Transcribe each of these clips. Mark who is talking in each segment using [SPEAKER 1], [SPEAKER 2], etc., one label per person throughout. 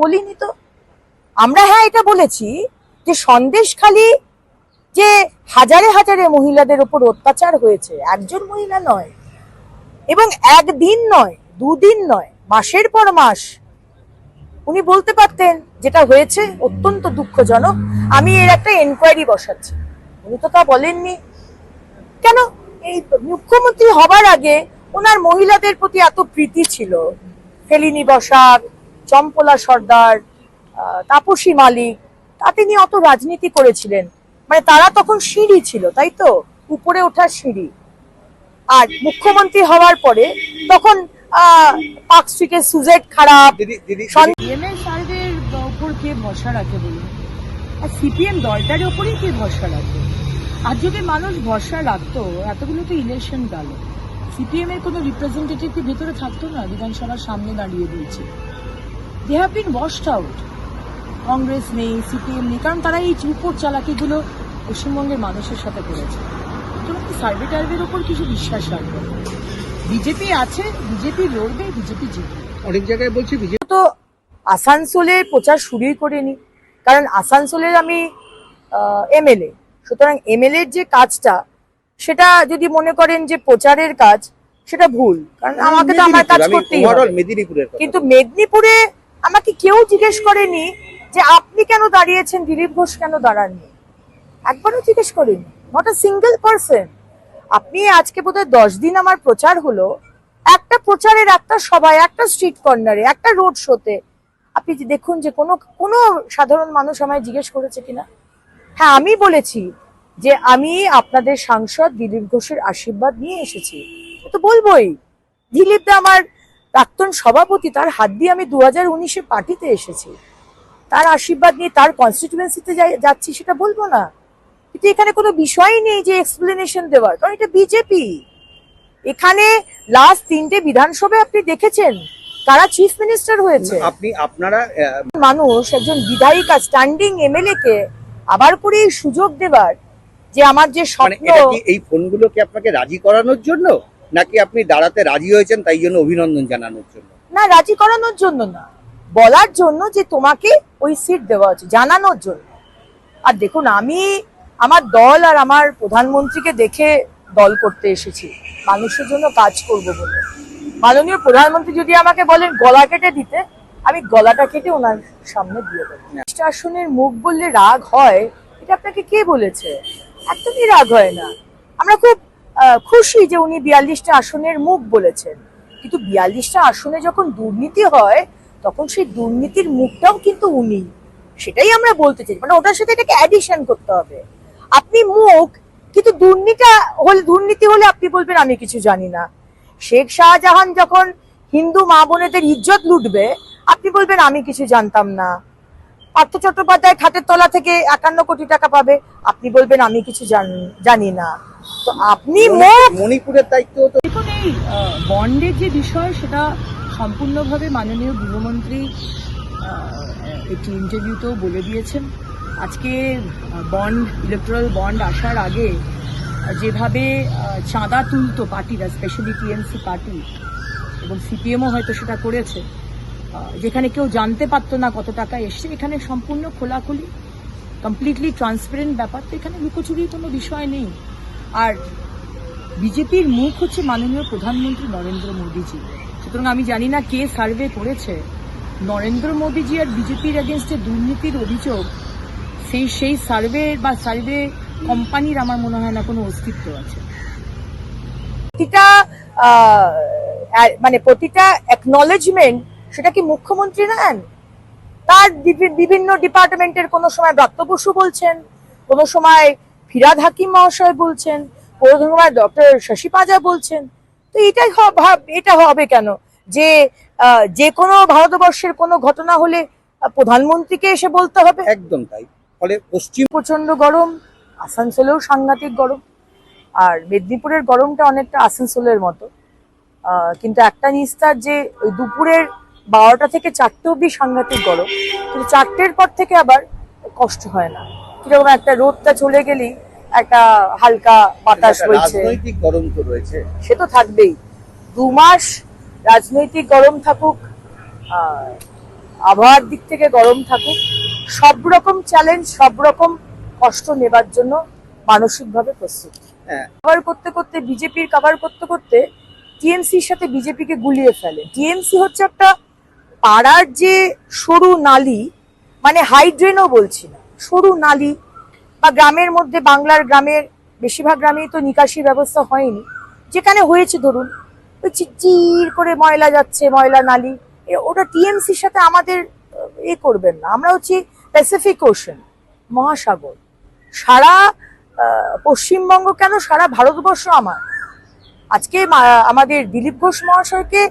[SPEAKER 1] বলিনি তো। আমরা হ্যাঁ এটা বলেছি যে সন্দেশখালি যে হাজারে হাজারে মহিলাদের উপর অত্যাচার হয়েছে, একজন মহিলা নয়, এবং একদিন নয়, দুদিন নয়, মাসের পর মাস উনি বলতে পারতেন যেটা হয়েছে অত্যন্ত দুঃখজনক। আমি এর একটা এনকোয়ারি বসাচ্ছি। উনি তো তা বলেননি। কেন? এই মুখ্যমন্ত্রী হবার আগে ওনার মহিলাদের প্রতি এত প্রীতি ছিল। ফেলিনি বসাক চম্পলা সর্দার আহ, তাপসী মালিক তা তিনি অত রাজনীতি করেছিলেন। মানে তারা তখন সিঁড়ি ছিল তাই তো? উপরে ওঠার সিঁড়ি। আর মুখ্যমন্ত্রী হওয়ার পরে তখন পার্ক স্ট্রিটের সুজেট খারাপ কে ভরসা রাখে বলুন? আর সিপিএম দলটার ওপরেই কে ভরসা রাখে? আর যদি মানুষ ভরসা রাখতো এতগুলো তো ইলেকশন গেল। সিপিএম এর কোনো রিপ্রেজেন্টেটিভ কি ভেতরে থাকতো না বিধানসভার সামনে দাঁড়িয়ে বলছে। They have been washed out Congress নেই সিপিএম নেই কারণ তারা এই উপর চালাকিগুলো পশ্চিমবঙ্গের মানুষের সাথে করেছে। সুতরাং সার্ভে টার্ভের ওপর কিছু বিশ্বাস রাখবে? বিজেপি আছে বিজেপি লড়বে বিজেপি জিতবে।
[SPEAKER 2] অনেক জায়গায় বলছি বিজেপি
[SPEAKER 1] তো আসানসোলের প্রচার শুরুই করিনি কারণ আসানসোলের আমি এমএলএ। সুতরাং এমএলএ যে কাজটা সেটা যদি মনে করেন যে প্রচারের কাজ সেটা ভুল। কারণ আমাকে তো আমার কাজ করতেই হবে। কিন্তু মেদিনীপুরে আমাকে কেউ জিজ্ঞেস করেনি যে আপনি কেন দাঁড়িয়েছেন, দিলীপ ঘোষ কেন দাঁড়াননি? একবারও জিজ্ঞেস করেনি। নট আ সিঙ্গেল পার্সন আপনি আজকে বোধহয় দশ দিন আমার প্রচার হলো। একটা প্রচারের একটা সভায়, একটা স্ট্রিট কর্নারে একটা রোড শোতে আপনি দেখুন যে কোনো কোনো সাধারণ মানুষ আমায় জিজ্ঞেস করেছে কিনা? হ্যাঁ আমি বলেছি যে আমি আপনাদের সাংসদ দিলীপ ঘোষের আশীর্বাদ নিয়ে এসেছি। তো বলবোই দিলীপ দা আমার প্রাক্তন সভাপতি তার হাত দিয়ে আমি দু হাজার উনিশে পার্টিতে এসেছি। তার আশীর্বাদ নিয়ে তার কনস্টিটিউয়েন্সিতে যাচ্ছি সেটা বলব না। কিন্তু এখানে কোনো বিষয়ই নেই যে এক্সপ্লেনেশন দেওয়ার কারণ এটা বিজেপি এখানে লাস্ট তিনটে বিধানসভায় আপনি দেখেছেন কারা চিফ মিনিস্টার হয়েছে।
[SPEAKER 2] আপনি আপনারা
[SPEAKER 1] মানুষ একজন বিধায়িকা স্ট্যান্ডিং এমএলএ কে আবার করে এই সুযোগ দেবার যে আমার যে
[SPEAKER 2] মানে
[SPEAKER 1] স্বপ্ন।
[SPEAKER 2] এই ফোনগুলো কি আপনাকে রাজি করানোর জন্য? নাকি আপনি দাঁড়াতে রাজি হয়েছেন তাই জন্য অভিনন্দন জানানোর জন্য?
[SPEAKER 1] না, রাজি করানোর জন্য না। বলার জন্য যে তোমাকে ওই সিট দেওয়া হচ্ছে জানানোর জন্য। আর দেখুন, আমি আমার দল আর আমার প্রধানমন্ত্রীকে দেখে দল করতে এসেছি। মানুষের জন্য কাজ করব বলে। মাননীয় প্রধানমন্ত্রী যদি আমাকে বলেন গলা কেটে দিতে, আমি গলাটা কেটে ওনার সামনে দিয়ে দেবো। আসনের মুখ বললে রাগ হয়, এটা আপনাকে কে বলেছে? একদমই রাগ হয় না। আমরা খুব খুশি যে উনি বিয়াল্লিশটা আসনের মুখ বলেছেন। কিন্তু বিয়াল্লিশটা আসনে যখন দুর্নীতি হয়, তখন সেই দুর্নীতির মুখটাও কিন্তু উনি। সেটাই আমরা বলতে চাই। মানে ওটার সাথে এটাকে অ্যাডিশন করতে হবে। আপনি মুখ, কিন্তু দুর্নীতি হলে দুর্নীতি হলে আপনি বলবেন, আমি কিছু জানি না। শেখ শাহজাহান যখন হিন্দু মা বোনেদের ইজ্জত লুটবে, আপনি বলবেন, আমি কিছু জানতাম না। পার্থ চট্টোপাধ্যায় খাটের তলা থেকে একান্ন কোটি টাকা পাবে, আপনি বলবেন, আমি কিছু জানি না। তো আপনি
[SPEAKER 2] মণিপুরের দায়িত্ব তো
[SPEAKER 1] দেখুন এই বন্ডের যে বিষয় সেটা সম্পূর্ণভাবে মাননীয় গৃহমন্ত্রী আহ, একটি ইন্টারভিউতেও বলে দিয়েছেন। আজকে বন্ড ইলেকট্রাল বন্ড আসার আগে যেভাবে আহ, চাঁদা তুলতো পার্টিরা স্পেশালি টিএমসি পার্টি এবং সিপিএমও হয়তো সেটা করেছে আহ, যেখানে কেউ জানতে পারতো না কত টাকা এসছে এখানে সম্পূর্ণ খোলাখুলি কমপ্লিটলি ট্রান্সপারেন্ট ব্যাপার তো এখানে লুকোচুরির কোনো বিষয় নেই। আর বিজেপির মুখ হচ্ছে মাননীয় প্রধানমন্ত্রী নরেন্দ্র মোদীজি। সুতরাং আমি জানি না কে সার্ভে করেছে। নরেন্দ্র মোদীজি আর বিজেপির এগেনস্টে দুর্নীতির অভিযোগ, সেই সেই সার্ভে বা সার্ভে কোম্পানির আমার মনে হয় না কোনো অস্তিত্ব আছে। প্রতিটা মানে প্রতিটা অ্যাকনলেজমেন্ট সেটা কি মুখ্যমন্ত্রী নেন? তার বিভিন্ন ডিপার্টমেন্টের কোনো সময় ব্রাত্য বসু বলছেন, কোনো সময় ফিরাদ হাকিম মহাশয় বলছেন কোনো ডক্টর শশী পাজা বলছেন। তো এটাই ভাব- এটা হবে কেন? যে যে কোনো ভারতবর্ষের কোনো ঘটনা হলে প্রধানমন্ত্রীকে এসে বলতে হবে।
[SPEAKER 2] একদম তাই। ফলে পশ্চিম
[SPEAKER 1] প্রচণ্ড গরম আসানসোলেও সাংঘাতিক গরম। আর মেদিনীপুরের গরমটা অনেকটা আসানসোলের মতো। আহ, কিন্তু একটা নিস্তার যে ওই দুপুরের বারোটা থেকে চারটে অব্দি সাংঘাতিক গরম। কিন্তু চারটের পর থেকে আবার কষ্ট হয় না। কীরকম একটা রোদটা চলে গেলেই একটা হালকা বাতাস বইছে
[SPEAKER 2] রাজনৈতিক গরম তো রয়েছে।
[SPEAKER 1] সে তো থাকবেই। দু মাস রাজনৈতিক গরম থাকুক আবহাওয়ার দিক থেকে গরম থাকুক সব রকম চ্যালেঞ্জ সব রকম কষ্ট নেবার জন্য মানসিকভাবে প্রস্তুত।
[SPEAKER 2] হ্যাঁ।
[SPEAKER 1] কভার করতে করতে বিজেপির কভার করতে করতে টিএমসির সাথে বিজেপিকে গুলিয়ে ফেলে। টিএমসি হচ্ছে একটা পাড়ার যে সরু নালি মানে হাইড্রেনও বলছি না। সরু নালি বা গ্রামের মধ্যে বাংলার গ্রামের বেশিরভাগ গ্রামেই তো নিকাশি ব্যবস্থা হয়নি। যেখানে হয়েছে ধরুন, ওই চিচির করে ময়লা যাচ্ছে, ময়লা নালি ওটা টিএমসির সাথে আমাদের, এ করবেন না। আমরা হচ্ছি প্যাসিফিক ওশন মহাসাগর। সারা পশ্চিমবঙ্গ কেন? সারা ভারতবর্ষ আমার। আজকে আমাদের দিলীপ ঘোষ মহাশয়কে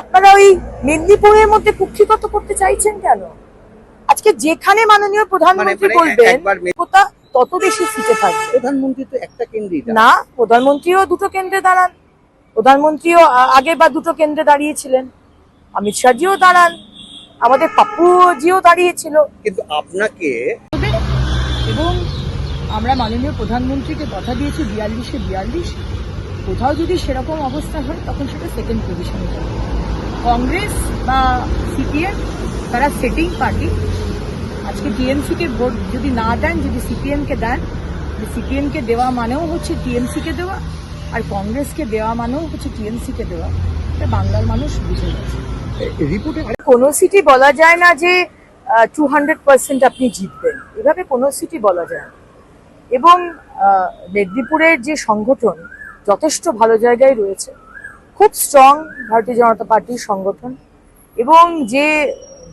[SPEAKER 1] আপনারা ওই মেদিনীপুরের মধ্যে কুক্ষিগত করতে চাইছেন কেন? আজকে যেখানে মাননীয় প্রধানমন্ত্রী
[SPEAKER 2] মানে
[SPEAKER 1] বলবেন কোথা তত বেশি সিটে থাকবে।
[SPEAKER 2] প্রধানমন্ত্রী তো একটা কেন্দ্রেই দাঁড়ান।
[SPEAKER 1] না প্রধানমন্ত্রীও দুটো কেন্দ্রে দাঁড়ান। প্রধানমন্ত্রীও আগে বা দুটো কেন্দ্রে দাঁড়িয়েছিলেন। অমিত শাহজিও দাঁড়ান। আমাদের পাপ্পুজিও দাঁড়িয়েছিল।
[SPEAKER 2] কিন্তু আপনাকে
[SPEAKER 1] এবং আমরা মাননীয় প্রধানমন্ত্রীকে কথা দিয়েছি বিয়াল্লিশে বিয়াল্লিশ। কোথাও যদি সেরকম অবস্থা হয় তখন সেটা সেকেন্ড পজিশনে যাবে। কংগ্রেস বা সিপিএম তারা সেটিং পার্টি আজকে টিএমসিকে ভোট যদি না দেন যদি সিপিএমকে দেন সিপিএমকে দেওয়া মানেও হচ্ছে টিএমসিকে দেওয়া আর কংগ্রেসকে দেওয়া মানেও হচ্ছে টিএমসিকে দেওয়া। এটা বাংলার মানুষ বুঝে গেছে।
[SPEAKER 2] রিপোর্টে
[SPEAKER 1] কোনো সিটি বলা যায় না যে টু হান্ড্রেড পার্সেন্ট আপনি জিতবেন। এভাবে কোনো সিটি বলা যায় না। এবং মেদিনীপুরের যে সংগঠন যথেষ্ট ভালো জায়গায় রয়েছে। খুব স্ট্রং ভারতীয় জনতা পার্টির সংগঠন। এবং যে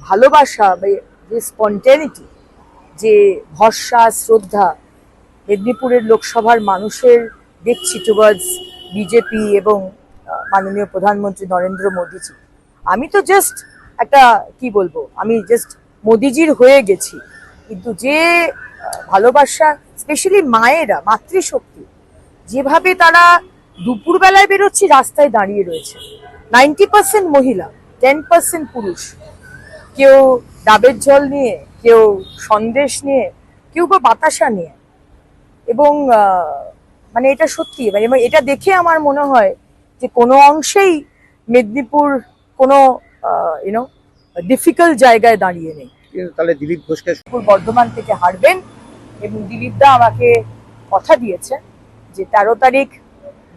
[SPEAKER 1] ভালোবাসা যে স্পন্টেনিটি যে ভরসা, শ্রদ্ধা মেদিনীপুরের লোকসভার মানুষের দেখছি টুয়ার্ডস বিজেপি এবং মাননীয় প্রধানমন্ত্রী নরেন্দ্র মোদীজি। আমি তো জাস্ট একটা, কি বলব, আমি জাস্ট মোদিজির হয়ে গেছি। কিন্তু যে ভালোবাসা স্পেশালি মায়েরা, মাতৃশক্তি, যেভাবে তারা দুপুরবেলায় বেরোচ্ছি, রাস্তায় দাঁড়িয়ে রয়েছে। নাইনটি পার্সেন্ট মহিলা টেন পার্সেন্ট পুরুষ। কেউ ডাবের জল নিয়ে কেউ সন্দেশ নিয়ে কেউ বা বাতাসা নিয়ে। এবং মানে এটা সত্যি মানে এটা দেখে আমার মনে হয় যে কোনো অংশেই মেদিনীপুর কোনো ইউনো ডিফিকাল্ট জায়গায় দাঁড়িয়ে নেই।
[SPEAKER 2] তাহলে দিলীপ ঘোষকে
[SPEAKER 1] বর্ধমান থেকে হারবেন এবং দিলীপ দা আমাকে কথা দিয়েছে যে তেরো তারিখ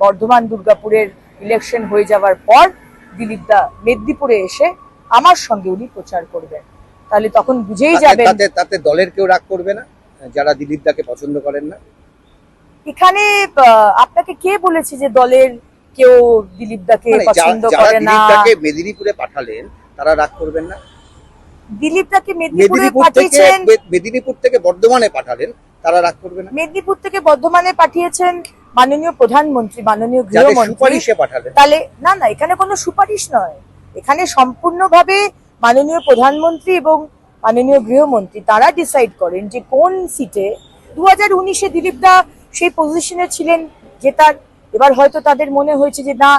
[SPEAKER 1] বর্ধমান দুর্গাপুরের ইলেকশন হয়ে যাওয়ার পর দিলীপ দা মেদিনীপুরে এসে আমার সঙ্গে উনি প্রচার করবেন। তাহলে তখন বুঝেই যাবেন
[SPEAKER 2] তাতে তাতে দলের কেউ রাগ করবে না? যারা দিলীপ দাকে পছন্দ করেন না?
[SPEAKER 1] এখানে আপনাকে কে বলেছে যে দলের কেউ দিলীপ দাকে
[SPEAKER 2] মানে
[SPEAKER 1] পছন্দ করে না?
[SPEAKER 2] দিলীপ দাকে মেদিনীপুরে পাঠালেন তারা রাগ করবেন না?
[SPEAKER 1] দিলীপ দাকে মেদিনীপুরে পাঠিয়েছেন
[SPEAKER 2] মেদিনীপুর থেকে বর্ধমানে পাঠালেন তারা রাগ করবে না?
[SPEAKER 1] মেদিনীপুর থেকে বর্ধমানে পাঠিয়েছেন মাননীয় প্রধানমন্ত্রী মাননীয় গৃহমন্ত্রী। তাহলে না না এখানে কোনো সুপারিশ নয়। এখানে সম্পূর্ণভাবে মাননীয় প্রধানমন্ত্রী এবং মাননীয় গৃহমন্ত্রী তারা ডিসাইড করেন যে কোন সিটে দু হাজার উনিশে দিলীপ দা সেই পজিশনে ছিলেন যে তার, এবার হয়তো তাদের মনে হয়েছে যে না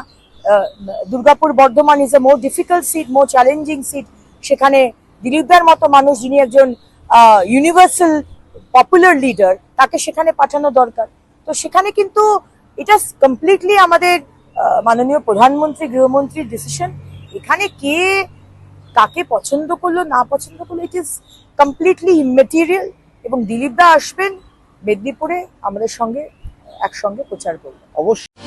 [SPEAKER 1] Durgapur Bardhaman is a more difficult seat more challenging seat সেখানে দিলীপদার মতো মানুষ যিনি একজন ইউনিভার্সাল পপুলার লিডার তাকে সেখানে পাঠানো দরকার। তো সেখানে কিন্তু এটা কমপ্লিটলি আমাদের মাননীয় প্রধানমন্ত্রী, গৃহমন্ত্রীর ডিসিশন এখানে কে কাকে পছন্দ করল, না পছন্দ করল ইট ইজ কমপ্লিটলি ইমেটেরিয়াল এবং দিলীপ দা আসবেন মেদিনীপুরে আমাদের সঙ্গে, একসঙ্গে প্রচার করবেন।
[SPEAKER 2] অবশ্যই।